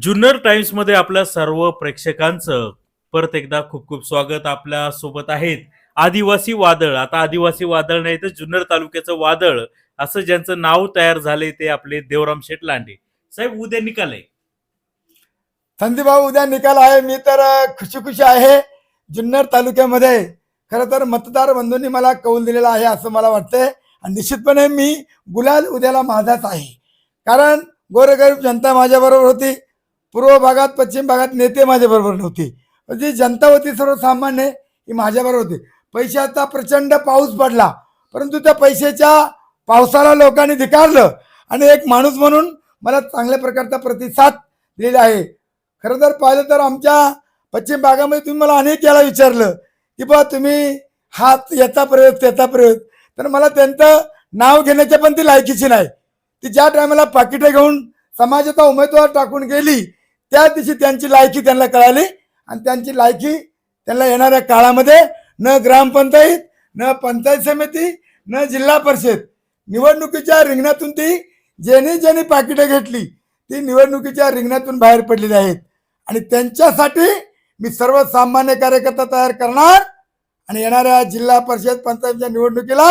जुन्नर टाइम्समध्ये आपल्या सर्व प्रेक्षकांचं परत एकदा खूप खूप स्वागत आपल्यासोबत आहेत. आदिवासी वादळ. आता आदिवासी वादळ नाही तर जुन्नर तालुक्याचं वादळ असं ज्यांचं नाव तयार झालंय ते आपले देवराम शेठ लांडे साहेब उद्या निकाल आहे. संदीप भाऊ उद्या निकाल आहे. मी तर खुशी खुशी आहे. जुन्नर तालुक्यामध्ये खरं तर मतदार बंधूंनी मला कौल दिलेला आहे असं मला वाटतंय. आणि निश्चितपणे मी गुलाल उद्याला माझाच आहे. कारण गोरगरीब जनता माझ्याबरोबर होती. पूर्व भागात पश्चिम भागात नेते माझ्याबरोबर नव्हती. पण म्हणजे जी जनता होती सर्वसामान्य ही माझ्याबरोबर होती. पैशाचा प्रचंड पाऊस पडला. परंतु त्या पैशाच्या पावसाला लोकांनी धिकारलं. आणि एक माणूस म्हणून मला चांगल्या प्रकारचा प्रतिसाद दिलेला आहे. खरं तर पाहिलं तर आमच्या पश्चिम भागामध्ये तुम्ही मला अनेक याला विचारलं की बा तुम्ही हात याचा प्रयोग त्याचा प्रयोग. तर मला त्यांचं नाव घेण्याच्या पण ती लायकीची नाही. ती ज्या टायमाला पाकिटं घेऊन समाजाचा उमेदवार टाकून गेली त्या दिवशी त्यांची लायकी त्यांना कळाली आणि त्यांची लायकी त्यांना येणाऱ्या काळामध्ये न ग्रामपंचायत न पंचायत समिती न जिल्हा परिषद निवडणुकीच्या रिंगणातून ती ज्यांनी ज्यांनी पाकिटं घेतली. ती निवडणुकीच्या रिंगणातून बाहेर पडलेली आहेत. आणि त्यांच्यासाठी मी सर्वसामान्य कार्यकर्ता तयार करणार आणि येणाऱ्या जिल्हा परिषद पंचायतच्या निवडणुकीला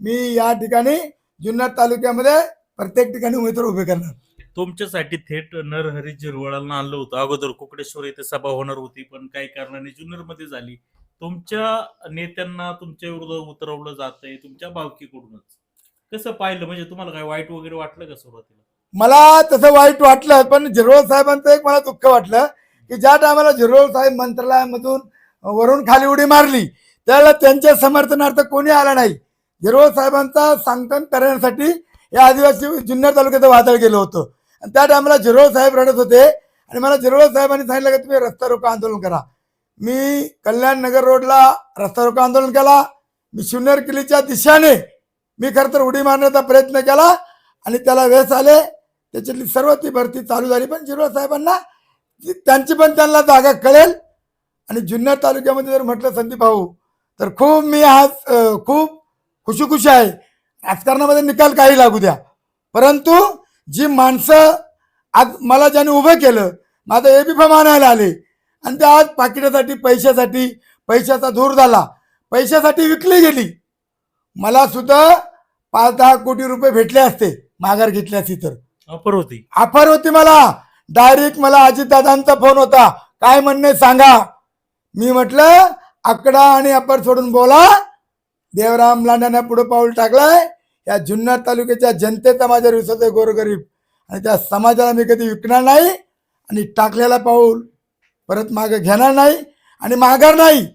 मी या ठिकाणी जुन्नर तालुक्यामध्ये प्रत्येक ठिकाणी उमेदवार उभे करणार. तुमच्यासाठी थेट नरहरी जिरवळांना आणलं होतं. अगोदर कुकडेश्वर इथे सभा होणार होती पण काही कारणाने जुन्नरमध्ये झाली. तुमच्या नेत्यांना तुमच्या विरोधात उतरवलं जातंय तुमच्या भावकीकडूनच. कसं पाहिलं? म्हणजे तुम्हाला काय वाईट वगैरे वाटलं का सुरुवातीला? मला तसं वाईट वाटलं पण झिरवळ साहेबांचं एक मला दुःख वाटलं की ज्या टायमाला झिरवळ साहेब मंत्रालयामधून वरून खाली उडी मारली त्याला त्यांच्या समर्थनार्थ कोणी आला नाही. झिरवळ साहेबांचा सांगतन करण्यासाठी या आदिवासी जुन्नर तालुक्याचं वादळ गेलं होतं. आणि त्या टायमाला झिरवळ साहेब रडत होते. आणि मला झिरवळ साहेबांनी सांगितलं की तुम्ही रस्ता रोको आंदोलन करा. मी कल्याण नगर रोडला रस्ता रोको आंदोलन केला. मी शिवनेर किल्लीच्या दिशाने मी खरं तर उडी मारण्याचा प्रयत्न केला. आणि त्याला वेस आले. त्याच्यातली सर्व ती भरती चालू झाली. पण झिरोळ साहेबांना त्यांची पण त्यांना जागा कळेल. आणि जुन्नर तालुक्यामध्ये जर म्हटलं संदीप भाऊ तर खूप मी आज खूप खुशी खुशी आहे. राजकारणामध्ये निकाल काही लागू द्या. परंतु जी माणसं आज मला ज्याने उभं केलं माझं ए बी फॉर्म आणायला आले. आणि ते आज पाकिटासाठी पैशासाठी पैशाचा धूर झाला. पैशासाठी विकली गेली. मला सुद्धा पाच दहा कोटी रुपये भेटले असते माघार घेतली असती तर. ऑफर होती. ऑफर होती मला. डायरेक्ट मला अजितदादांचा फोन होता. काय म्हणणे सांगा. मी म्हटलं आकडा आणि अपर सोडून बोला. देवराम लांडाने पुढे पाऊल टाकलाय. या जुन्नर तालुक्याच्या जनतेचा माझ्या विश्वास आहे गोरगरीब. आणि त्या समाजाला मी कधी विकणार नाही आणि टाकलेला पाऊल परत मागे घेणार नाही आणि माघार नाही.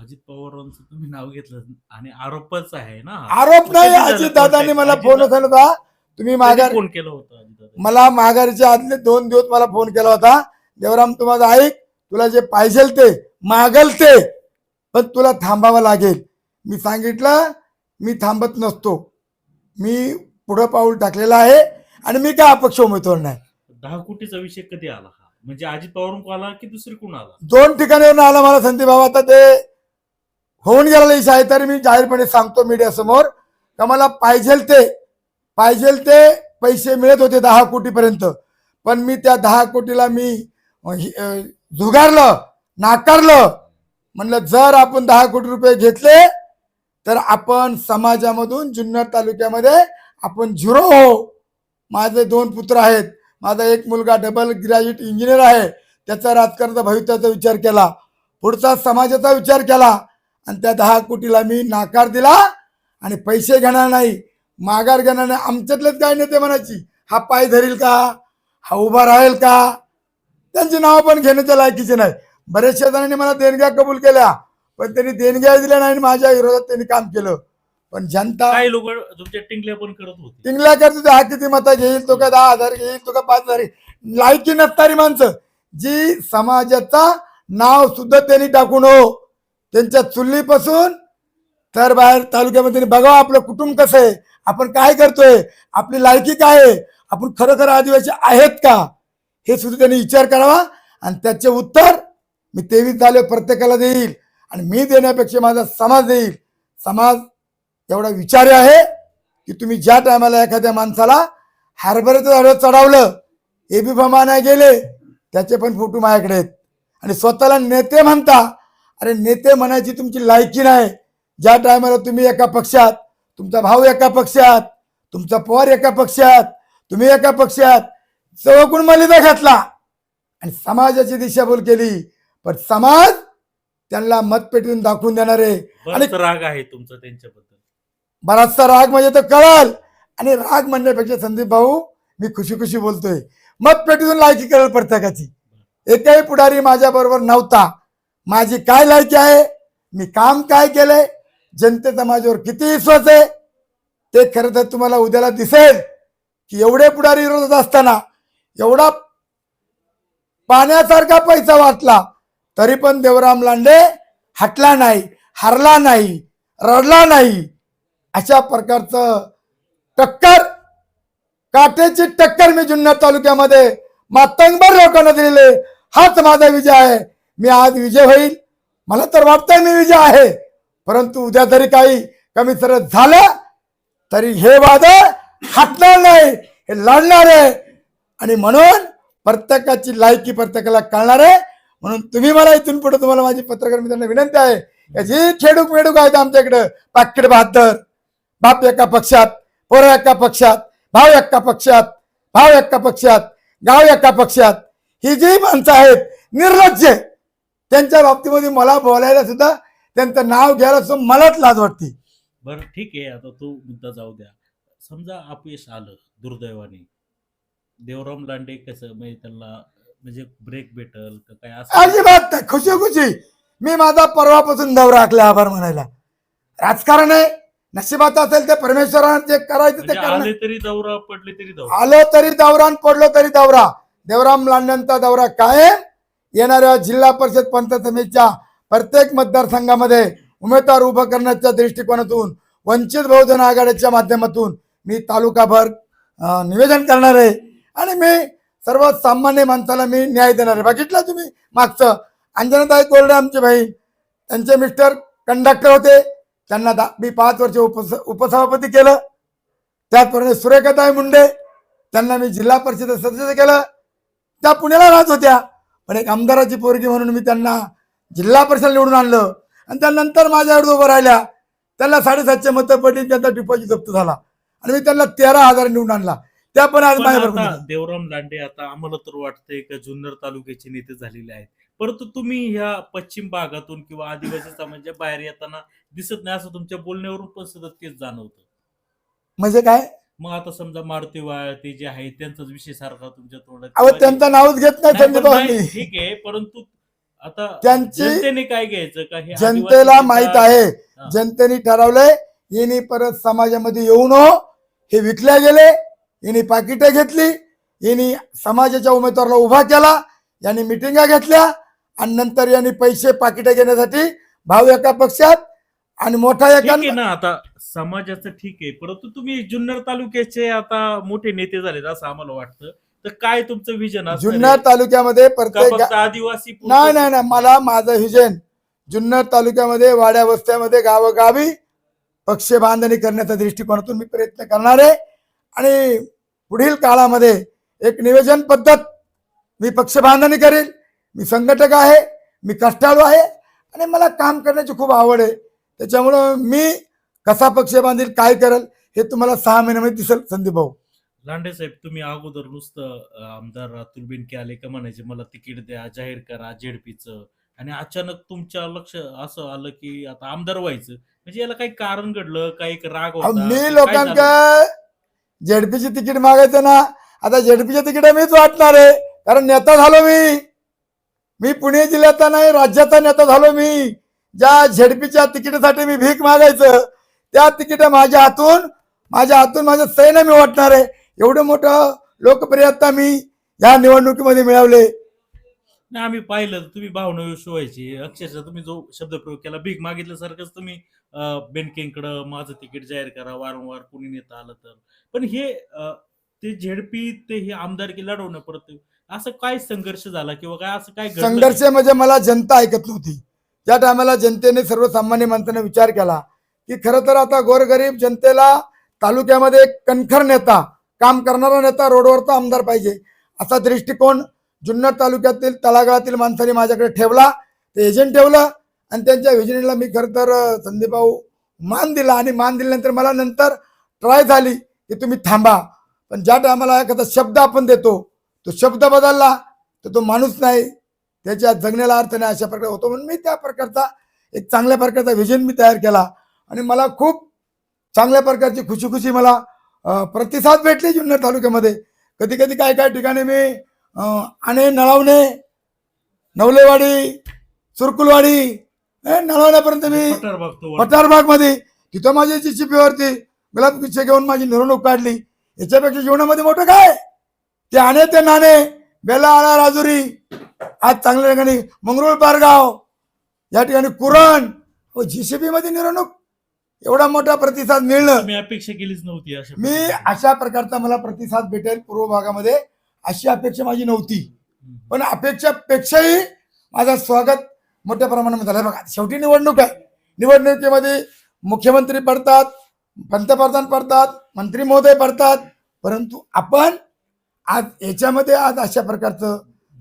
अजित पवारांचं तुम्ही नाव घेतलं आणि आरोपच आहे ना आरोप नाही अजितदादांनी contact? मला अजित- फोन होता होता. तुम्ही माघार फोन केला होता? मला माघारीच्या आदले दोन दिवस मला फोन केला होता. देवराम तू माझं ऐक तुला जे पाहिजे ते मागल ते पण तुला थांबावं लागेल. मी सांगितलं मी थांबत नसतो. मी पुढं पाऊल टाकलेलं आहे आणि मी काय अपक्ष उमेदवार नाही. दहा कोटीचा विषय कधी आला हा? म्हणजे अजित पवार आला की दुसरी कोण आला? दोन ठिकाणावरून आला मला संदीप भाऊ. आता ते होऊन गेलेलं इशा आहे तरी मी जाहीरपणे सांगतो मीडिया समोर का मला पाहिजे ते पाहिजे ते पैसे मिळत होते दहा कोटीपर्यंत. पण मी त्या दहा कोटीला मी झुगारलं नाकारलं. म्हणलं जर आपण दहा कोटी रुपये घेतले तर आपण समाजामधून जुन्नर तालुक्यामध्ये आपण झिरो. हो माझे दोन पुत्र आहेत. माझा एक मुलगा डबल ग्रॅज्युएट इंजिनियर आहे. त्याचा राजकारणाचा भवितव्याचा विचार केला. पुढचा समाजाचा विचार केला. आणि त्या दहा कोटीला मी नाकार दिला. आणि पैसे घेणार नाही. माघार घेणार नाही. आमच्यातलेच काय नेते म्हणायची? हा पाय धरील का? हा उभा राहील का? त्यांची नावं पण घेण्याच्या लायकीचे नाही. बऱ्याचशा जणांनी मला देणग्या कबूल केल्या. पण त्यांनी देणग्या दिल्या नाही आणि माझ्या विरोधात त्यांनी काम केलं. पण जनता काही लोक तुमच्या टिंगल्या पण करत होते. टिंगल्या करतो हा किती मतं घेईल तो का दहा हजार घेईल तो का पाच हजार घेईल. लायकी नसणारी माणसं. जी समाजाचा नाव सुद्धा त्यांनी टाकून हो. त्यांच्या चुल्लीपासून तर बाहेर तालुक्यामध्ये बघावं आपलं कुटुंब कसं आहे. आपण काय करतोय? आपली लायकी काय आहे? आपण खरोखर आदिवासी आहेत का? हे सुद्धा त्यांनी विचार करावा. आणि त्याचे उत्तर मी तेवीस झाले प्रत्येकाला देईल. आणि मी देण्यापेक्षा माझा समाज देईल. समाज एवढा विचारी आहे की तुम्ही ज्या टायमाला एखाद्या माणसाला हरभऱ्याचं झाड चढावलं ए बी नाही गेले त्याचे पण फोटो माझ्याकडे आहेत. आणि स्वतःला नेते म्हणता अरे नेते म्हणायची तुमची लायकी नाही. ज्या टायमाला तुम्ही एका पक्षात तुमचा भाऊ एका पक्षात तुमचा पवार एका पक्षात तुम्ही एका पक्षात चौकून मलिदा घातला. आणि समाजाची दिशाभूल केली. पण समाज त्यांना मतपेटीतून दाखवून देणारे बराच राग आहे तुमचा त्यांच्याबद्दल. बराचसा राग म्हणजे तो कळाल. आणि राग म्हणण्यापेक्षा संदीप भाऊ मी खुशी खुशी बोलतोय. मतपेटीतून लायकी करेल प्रत्येकाची. एकही पुढारी माझ्या बरोबर नव्हता. माझी काय लायकी आहे? मी काम काय केलंय? जनतेचा माझ्यावर किती विश्वास आहे? ते खरं तर तुम्हाला उद्याला दिसेल की एवढे पुढारी विरोधात असताना एवढा पाण्यासारखा पैसा वाटला. तरी पण देवराम लांडे हटला नाही हरला नाही रडला नाही. अशा प्रकारचं टक्कर काटेची टक्कर मी जुन्नर तालुक्यामध्ये मातंगभर लोकांना दिलेले हाच माझा विजय आहे. मी आज विजय होईल. मला तर वाटतंय मी विजय आहे. परंतु उद्या जरी काही कमी सर झालं तरी हे वाद हटणार नाही हे लढणार आहे. आणि म्हणून प्रत्येकाची लायकी प्रत्येकाला कळणार आहे. म्हणून तुम्ही मला इथून पुढे तुम्हाला माझी पत्रकार मित्रांना विनंती आहे याची जी खेडूक मेडूक आहेत आमच्याकडं. पाकिट बहात्तर बाप एका पक्षात पोरं एका पक्षात भाव एका पक्षात भाव एका पक्षात गाव एका पक्षात. ही जी माणसं आहेत निर्लज्ज त्यांच्या बाबतीमध्ये मला बोलायला सुद्धा त्यांचं नाव घ्यायला सुद्धा मलाच लाज वाटते. बरं ठीक आहे. आता तो मुद्दा जाऊ द्या. समजा अपयश आलं दुर्दैवाने. देवराम लांडे कसं म्हणजे त्यांना म्हणजे ब्रेक भेटल का काय असं? अजिबात नाही. खुशी खुशी मी माझा परवापासून दौरा आखला आभार म्हणायला. राजकारण आहे. नशिबात असेल ते परमेश्वरानं जे करायचं ते म्हणजे करणं. तरी दौरा पडले तरी दौरा. आलो तरी दौरा आणि पडलो तरी दौरा. देवराम लांड्यांचा दौरा कायम. येणाऱ्या जिल्हा परिषद पंचायत समितीच्या प्रत्येक मतदारसंघामध्ये उमेदवार उभं करण्याच्या दृष्टिकोनातून वंचित बहुजन आघाडीच्या माध्यमातून मी तालुकाभर अं, निवेदन करणार आहे. आणि मी सर्व सामान्य माणसाला मी न्याय देणार आहे. बघितलं तुम्ही मागचं? अंजनाताई कोरडे आमचे भाई त्यांचे मिस्टर कंडक्टर होते. त्यांना दा मी पाच वर्ष उपस उपसभापती केलं. त्याचप्रमाणे सुरेखाताई मुंडे. त्यांना मी जिल्हा परिषद सदस्य केलं. त्या पुण्याला राहत होत्या. पण एक आमदाराची पोरगी म्हणून मी त्यांना जिल्हा परिषद निवडून आणलं. आणि त्यानंतर माझ्यावर उभं राहिल्या. त्यांना साडेसातशे मतं पडली त्यांचा डिपॉझिट जप्त झाला. आणि मी त्यांना तेरा हजार निवडून आणला. त्या पण आज होत्या. देवराम लांडे आता आम्हाला तर वाटतंय का जुन्नर तालुक्याचे नेते झालेले आहेत. परंतु तुम्ही ह्या पश्चिम भागातून किंवा आदिवासी समाजाच्या बाहेर येताना दिसत नाही असं तुमच्या बोलण्यावरून पण सतत तेच जाणवतं. म्हणजे काय? मग आता समजा मारुती ते जे आहे त्यांचाच विषय सारखा तुमच्या तोंडात त्यांचं नावच घेत नाही ठीक आहे परंतु आता त्यांची- जनतेने काय घ्यायचं का हे जनतेला माहीत आहे. जनतेने ठरवलंय यांनी परत समाजामध्ये येऊ नो हे विकल्या गेले यांनी पाकिटं घेतली यांनी समाजाच्या उमेदवाराला उभा केला यांनी मिटिंगा घेतल्या आणि नंतर यांनी पैसे पाकिटं घेण्यासाठी भाऊ एका पक्षात आणि मोठा ठीक एका आहे ना आता समाजाचं ठीक आहे. परंतु तुम्ही जुन्नर तालुक्याचे आता मोठे नेते झालेत असं आम्हाला वाटतं. तर काय तुमचं विजन जुन्नर तालुक्यामध्ये का प्रत्येक फक्त आदिवासी? नाही नाही नाही मला माझं विजन जुन्नर तालुक्यामध्ये वाड्या वस्त्यामध्ये गावोगावी पक्ष बांधणी करण्याच्या दृष्टिकोनातून मी प्रयत्न करणार आहे. आणि पुढील काळामध्ये एक नियोजन पद्धत मी पक्ष बांधणी करेल मी संघटक आहे मी कष्टाळू आहे आणि मला काम करण्याची खूप आवड आहे. त्याच्यामुळं मी कसा पक्ष बांधील काय करेल हे तुम्हाला सहा महिन्यामध्ये दिसेल संदीप भाऊ लांडे साहेब तुम्ही अगोदर नुसतं आमदार अतुल बेनके आले का म्हणायचे मला तिकीट द्या जाहीर करा जेडपीचं आणि अचानक तुमच्या लक्ष असं आलं की आता आमदार व्हायचं. म्हणजे याला काही कारण घडलं काही राग मी झालं? झेडपीची तिकीट मागायचं ना आता झेडपीचे तिकीट मीच वाटणार आहे. कारण नेता झालो मी. मी पुणे जिल्ह्याचा नाही राज्याचा नेता झालो मी. ज्या झेडपीच्या तिकिटासाठी मी भीक मागायचं त्या तिकीट माझ्या हातून माझ्या हातून माझं सैन्य मी वाटणार आहे. एवढं मोठं लोकप्रियता मी या निवडणुकीमध्ये मिळवले. नाही आम्ही पाहिलं तुम्ही भावना व्हायची. अक्षरशः तुम्ही जो शब्दप्रयोग केला भीक मागितल्यासारखंच तुम्ही अं, बेनकेंकडं माझं तिकीट जाहीर करा वारंवार कुणी नेता आलं तर. पण हे ते झेडपी ते हे आमदारकी लढवणं परत असं काय संघर्ष झाला किंवा काय असं काय संघर्ष म्हणजे मला जनता ऐकत नव्हती. त्या टायमाला जनतेने सर्वसामान्य माणसाने विचार केला की खरं तर आता गोरगरीब जनतेला तालुक्यामध्ये एक कणखर नेता काम करणारा नेता रोडवरचा आमदार पाहिजे. असा दृष्टिकोन जुन्नर तालुक्यातील तळागाळातील माणसांनी माझ्याकडे ठेवला. ते एजंट ठेवलं. आणि त्यांच्या विजनीला मी खरं तर संदीपभाऊ मान दिला आणि मान दिल्यानंतर मला नंतर ट्राय झाली की तुम्ही थांबा. पण ज्या टायमाला एखादा शब्द आपण देतो तो शब्द बदलला तर तो माणूस नाही. त्याच्या जगण्याला अर्थ नाही अशा प्रकारे होतो. म्हणून मी त्या प्रकारचा एक चांगल्या प्रकारचा विजन मी तयार केला. आणि मला खूप चांगल्या प्रकारची खुशी खुशी मला प्रतिसाद भेटले जुन्नर तालुक्यामध्ये. कधी कधी काय काय ठिकाणी मी आणे नळावणे नवलेवाडी सुरकुलवाडी नळवण्यापर्यंत मी पठारबागमध्ये तिथं माझी जीसीपीवरती गुलाब गुच्छ घेऊन माझी मिरवणूक काढली. याच्यापेक्षा जीवनामध्ये मोठं काय? ते आणे ते नाणे बेला आळा राजुरी आज चांगल्या ठिकाणी मंगरुळ पारगाव या ठिकाणी कुरण जीसीपी मध्ये मिरवणूक. एवढा मोठा प्रतिसाद मिळणं. तुम्ही अपेक्षा केलीच नव्हती अशा मी. अशा प्रकारचा मला प्रतिसाद भेटेल पूर्व भागामध्ये अशी अपेक्षा माझी नव्हती. पण अपेक्षापेक्षाही माझं स्वागत मोठ्या प्रमाणामध्ये म्हणजे झालं. बघा शेवटी निवडणूक आहे. निवडणुकीमध्ये मुख्यमंत्री पडतात पंतप्रधान पडतात मंत्री महोदय पडतात. परंतु आपण आज याच्यामध्ये आज अशा प्रकारचं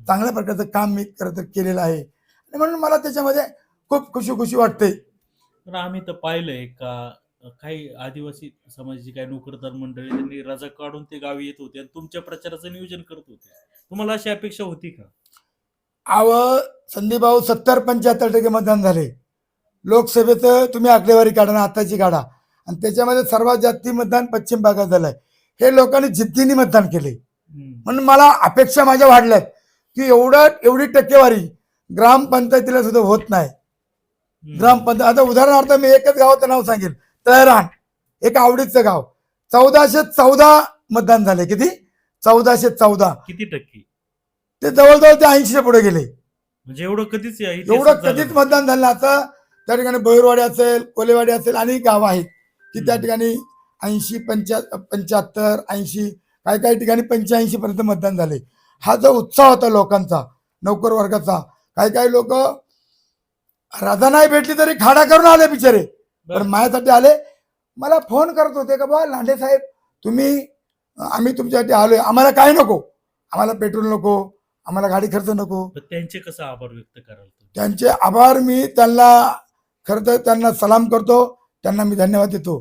चांगल्या प्रकारचं काम मी खरं तर केलेलं आहे. आणि म्हणून मला त्याच्यामध्ये खूप खुशी खुशी वाटते. तर आम्ही तर पाहिलंय का काही आदिवासी समाजाची काही नोकरदार मंडळी त्यांनी रजा काढून ते गावी येत होते आणि तुमच्या प्रचाराचं नियोजन करत होते. तुम्हाला अशी अपेक्षा होती का? आव संदीप भाऊ सत्तर पंच्याहत्तर टक्के मतदान झाले. लोकसभेचं तुम्ही आकडेवारी काढा ना आताची काढा. आणि त्याच्यामध्ये सर्वात जास्त मतदान पश्चिम भागात झालंय. हे लोकांनी जिद्दीने मतदान केले. म्हणून मला अपेक्षा माझ्या वाढल्यात की एवढं एवढी टक्केवारी ग्रामपंचायतीला सुद्धा होत नाही. ग्रामपंचायत आता उदाहरणार्थ मी एकच गावाचं नाव सांगेल. तळरान एक आवडीचं गाव. चौदाशे चौदा मतदान झाले किती? चौदाशे चौदा. किती टक्के? ते जवळजवळ ते ऐंशीच्या पुढे गेले म्हणजे एवढं कधीच या इतिहासात एवढं झालं कधीच नाही. मतदान झालं. आता त्या ठिकाणी बोईरवाडी असेल कोलेवाडी असेल अनेक गावं आहेत की त्या हम्म. ठिकाणी ऐंशी पंच्या पंच्याहत्तर ऐंशी काही काही ठिकाणी पंच्याऐंशी पर्यंत मतदान झाले हा जो उत्साह होता लोकांचा नोकर वर्गाचा काही काही लोक राधा नाही भेटली तरी खाडा करून आले बिचारे पण बरं. माझ्यासाठी आले मला फोन करत होते का बा लांडे साहेब तुम्ही आम्ही तुमच्यासाठी आलोय आम्हाला काय नको आम्हाला पेट्रोल नको आम्हाला गाडी खर्च नको. तर त्यांचे कसं आभार व्यक्त कराल तुम्ही? त्यांचे आभार मी त्यांना खरं तर त्यांना सलाम करतो त्यांना मी धन्यवाद देतो.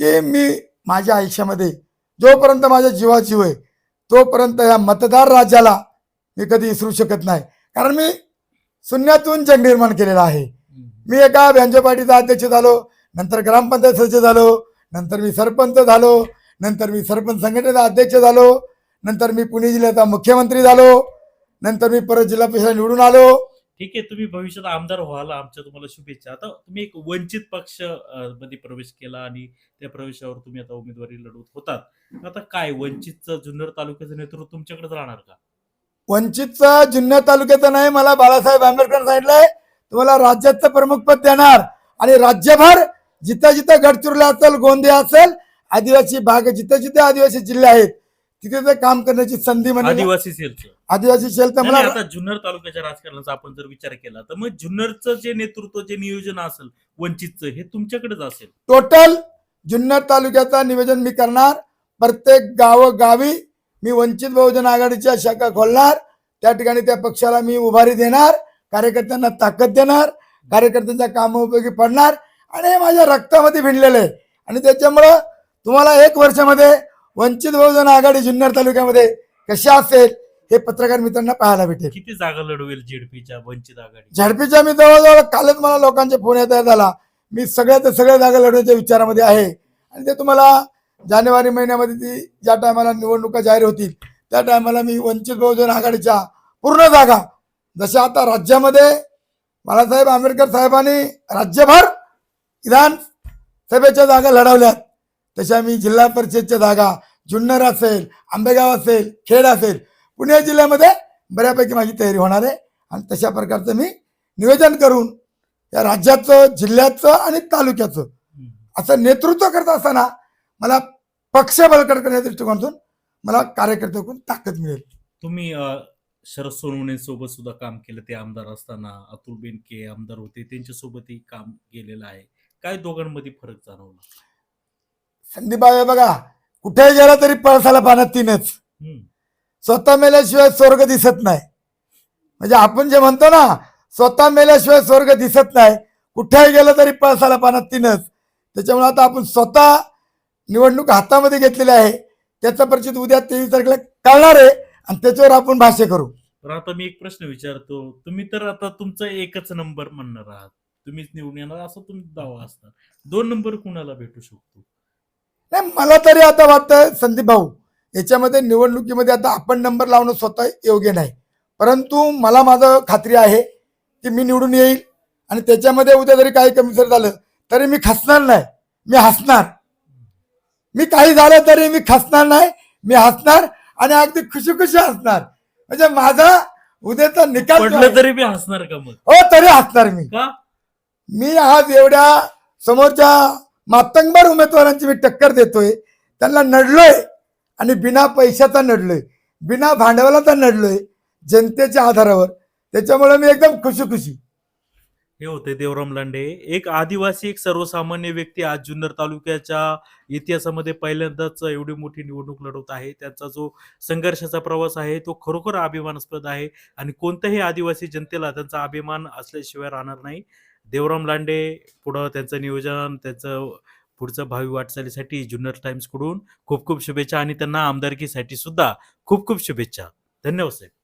की मी माझ्या आयुष्यामध्ये जोपर्यंत माझ्या जीवा जीव आहे तोपर्यंत या मतदार राज्याला मी कधी विसरू शकत नाही. कारण मी शून्यातून जग निर्माण केलेला आहे. हम्म. मी एका बँजो पार्टीचा अध्यक्ष झालो नंतर ग्रामपंचायत सदस्य झालो नंतर मी सरपंच झालो नंतर मी सरपंच संघटनेचा अध्यक्ष झालो नंतर मी पुणे जिल्ह्याचा मुख्यमंत्री झालो. नंतर मी परत जिल्हा परिषद निवडून आलो. ठीक आहे तुम्ही भविष्यात आमदार व्हायला आमच्या तुम्हाला शुभेच्छा. आता तुम्ही एक वंचित पक्षमध्ये प्रवेश केला आणि त्या प्रवेशावर तुम्ही आता उमेदवारी लढवत होतात. आता काय वंचितचं जुन्नर तालुक्याचं नेतृत्व तुमच्याकडेच राहणार का? वंचितचा जुन्नर तालुक्याचा नाही मला बाळासाहेब आंबेडकर सांगितलंय. तुम्हाला राज्याचं प्रमुख पद देणार. आणि राज्यभर जिथं जिथं गडचिरोली असेल गोंदिया असेल आदिवासी भाग जिथं जिथे आदिवासी जिल्हे आहेत तिथे ते काम करण्याची संधी म्हणजे आदिवासी सेलचं. आदिवासी शेल तर नाही, मला आता जुन्नर तालुक्याच्या राजकारणाचा आपण जर विचार केला तर मग जुन्नरचं जे नेतृत्व जे नियोजन असेल वंचितचं हे तुमच्याकडेच असेल. टोटल जुन्नर तालुक्याचा नियोजन मी करणार. प्रत्येक गाव गावी मी वंचित बहुजन आघाडीच्या शाखा खोलणार. त्या ठिकाणी त्या पक्षाला मी उभारी देणार. कार्यकर्त्यांना ताकद देणार. कार्यकर्त्यांच्या कामोपयोगी पडणार. आणि हे माझ्या रक्तामध्ये भिनलेलं आहे. आणि त्याच्यामुळं तुम्हाला एक वर्षामध्ये वंचित बहुजन आघाडी जुन्नर तालुक्यामध्ये कशी असेल हे पत्रकार मित्रांना पाहायला भेटेल. किती जागा लढवेल जेडपीच्या वंचित आघाडी? झडपीच्या मी जवळजवळ कालच मला लोकांचे फोन येत झाला. मी सगळ्या ते सगळ्या जागा लढवण्याच्या विचारामध्ये आहे. आणि ते तुम्हाला जानेवारी महिन्यामध्ये ती ज्या टायमाला निवडणुका जाहीर होतील त्या टायमाला मी वंचित बहुजन आघाडीच्या पूर्ण जागा. जशा आता राज्यामध्ये बाळासाहेब आंबेडकर साहेबांनी राज्यभर विधान सभेच्या जागा लढवल्यात. तशा मी जिल्हा परिषदच्या जागा जुन्नर असेल आंबेगाव असेल खेड असेल पुणे जिल्ह्यामध्ये बऱ्यापैकी माझी तयारी होणार आहे. आणि तशा प्रकारचं मी निवेदन करून या राज्याचं जिल्ह्याचं आणि तालुक्याचं असं नेतृत्व करत असताना मला पक्ष बळकट करण्याच्या दृष्टिकोनातून मला कार्यकर्त्याकडून ताकद मिळेल. तुम्ही शरद सोनवणे सोबत सुद्धा काम केलं ते आमदार असताना अतुल बेनके आमदार होते त्यांच्यासोबतही काम केलेलं आहे. काय दोघांमध्ये फरक जाणवला? संदीप आहे बघा कुठे गेला तरी पळसाला पाण्यात तीनच. स्वतः मेल्याशिवाय स्वर्ग दिसत नाही. म्हणजे आपण जे म्हणतो ना स्वतः मेल्याशिवाय स्वर्ग दिसत नाही कुठेही गेलं तरी पळसाला पाण्यात तीनच. त्याच्यामुळे आता आपण स्वतः निवडणूक हातामध्ये घेतलेली आहे. त्याचा परिचित उद्या तेवीस तारखेला कळणार आहे आणि त्याच्यावर आपण भाष्य करू. तर आता मी एक प्रश्न विचारतो. तुम्ही तर आता तुमचा एकच नंबर म्हणणार आहात. तुम्हीच निवडून येणार असं तुमचा दावा असणार. दोन नंबर कुणाला भेटू शकतो? नाही मला तरी आता वाटतं संदीप भाऊ याच्यामध्ये निवडणुकीमध्ये आता आपण नंबर लावणं स्वतः योग्य नाही. परंतु मला माझं खात्री आहे की मी निवडून येईल आणि त्याच्यामध्ये उद्या जरी काही कमी जर झालं तरी मी खचणार नाही. मी हसणार. मी काही झालं तरी मी खचणार नाही. मी हसणार आणि अगदी खुशी खुशी हसणार. म्हणजे माझा उद्याचा निकाल तरी बी हसणार का मग? हो तरी हसणार मी. मी आज एवढ्या समोरच्या मातंगबार उमेदवारांची मी टक्कर देतोय. त्यांना नडलोय आणि बिना पैशाचा नडलोय. बिना भांडवलाचा नडलोय जनतेच्या आधारावर. त्याच्यामुळे मी एकदम खुशी खुशी हे होते देवराम लांडे. एक आदिवासी एक सर्वसामान्य व्यक्ती आज जुन्नर तालुक्याच्या इतिहासामध्ये पहिल्यांदाच एवढी मोठी निवडणूक लढवत आहे. त्यांचा जो संघर्षाचा प्रवास आहे तो खरोखर अभिमानास्पद आहे आणि कोणत्याही आदिवासी जनतेला त्यांचा अभिमान असल्याशिवाय राहणार नाही. देवराम लांडे पुढं त्यांचं नियोजन त्यांचं पुढचं भावी वाटचालीसाठी जुन्नर टाइम्सकडून खूप खूप शुभेच्छा आणि त्यांना आमदारकीसाठी सुद्धा खूप खूप शुभेच्छा. धन्यवाद साहेब.